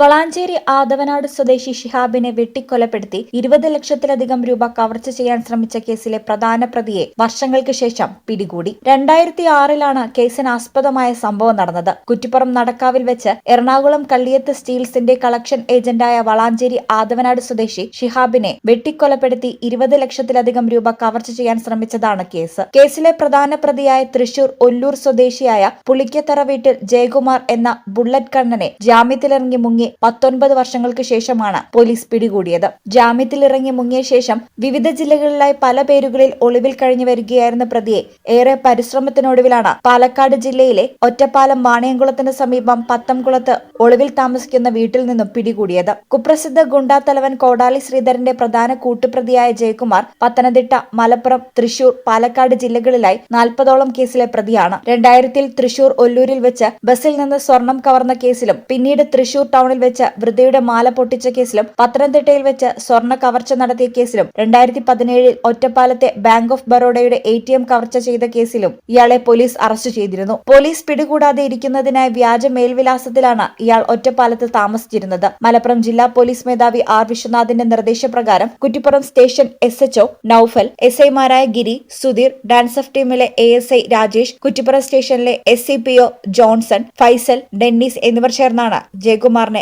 വളാഞ്ചേരി ആദവനാട് സ്വദേശി ഷിഹാബിനെ വെട്ടിക്കൊലപ്പെടുത്തി ഇരുപത് ലക്ഷത്തിലധികം രൂപ കവർച്ച ചെയ്യാൻ ശ്രമിച്ച കേസിലെ പ്രധാന പ്രതിയെ വർഷങ്ങൾക്ക് ശേഷം പിടികൂടി. രണ്ടായിരത്തി ആറിലാണ് കേസിന് ആസ്പദമായ സംഭവം നടന്നത്. കുറ്റിപ്പുറം നടക്കാവിൽ വെച്ച് എറണാകുളം കള്ളിയത്ത് സ്റ്റീൽസിന്റെ കളക്ഷൻ ഏജന്റായ വളാഞ്ചേരി ആദവനാട് സ്വദേശി ഷിഹാബിനെ വെട്ടിക്കൊലപ്പെടുത്തി ഇരുപത് ലക്ഷത്തിലധികം രൂപ കവർച്ച ചെയ്യാൻ ശ്രമിച്ചതാണ് കേസ്. കേസിലെ പ്രധാന പ്രതിയായ തൃശൂർ ഒല്ലൂർ സ്വദേശിയായ പുളിക്കത്തറ വീട്ടിൽ ജയകുമാർ എന്ന ബുള്ളറ്റ് കണ്ണനെ ജാമ്യത്തിലിറങ്ങി മുങ്ങി പത്തൊൻപത് വർഷങ്ങൾക്ക് ശേഷമാണ് പോലീസ് പിടികൂടിയത്. ജാമ്യത്തിലിറങ്ങി മുങ്ങിയ ശേഷം വിവിധ ജില്ലകളിലായി പല പേരുകളിൽ ഒളിവിൽ കഴിഞ്ഞു വരികയായിരുന്ന പ്രതിയെ ഏറെ പരിശ്രമത്തിനൊടുവിലാണ് പാലക്കാട് ജില്ലയിലെ ഒറ്റപ്പാലം വാണിയംകുളത്തിന് സമീപം പത്തംകുളത്ത് ഒളിവിൽ താമസിക്കുന്ന വീട്ടിൽ നിന്നും പിടികൂടിയത്. കുപ്രസിദ്ധ ഗുണ്ടാ തലവൻ കോടാലി ശ്രീധരന്റെ പ്രധാന കൂട്ടുപ്രതിയായ ജയകുമാർ പത്തനംതിട്ട മലപ്പുറം തൃശൂർ പാലക്കാട് ജില്ലകളിലായി നാൽപ്പതോളം കേസിലെ പ്രതിയാണ്. രണ്ടായിരത്തിൽ തൃശൂർ ഒല്ലൂരിൽ വെച്ച് ബസ്സിൽ നിന്ന് സ്വർണം കവർന്ന കേസിലും പിന്നീട് തൃശൂർ ടൗണിൽ വെച്ച് വൃദ്ധയുടെ മാല പൊട്ടിച്ച കേസിലും പത്തനംതിട്ടയിൽ വെച്ച് സ്വർണ കവർച്ച നടത്തിയ കേസിലും രണ്ടായിരത്തി പതിനേഴിൽ ഒറ്റപ്പാലത്തെ ബാങ്ക് ഓഫ് ബറോഡയുടെ എ ടി എം കവർച്ച ചെയ്ത കേസിലും ഇയാളെ പോലീസ് അറസ്റ്റ് ചെയ്തിരുന്നു. പോലീസ് പിടികൂടാതെ ഇരിക്കുന്നതിനായി വ്യാജ മേൽവിലാസത്തിലാണ് ഇയാൾ ഒറ്റപ്പാലത്ത് താമസിച്ചിരുന്നത്. മലപ്പുറം ജില്ലാ പോലീസ് മേധാവി ആർ വിശ്വനാഥിന്റെ നിർദ്ദേശപ്രകാരം Kuttippuram station S HO Noufal S ഐമാരായ ഗിരി സുധീർ ഡാൻസ് ഓഫ് ടീമിലെ A S I Rajesh Kuttippuram സ്റ്റേഷനിലെ S C P O Johnson Faisal Dennis എന്നിവർ ചേർന്നാണ് ജയകുമാറിനെ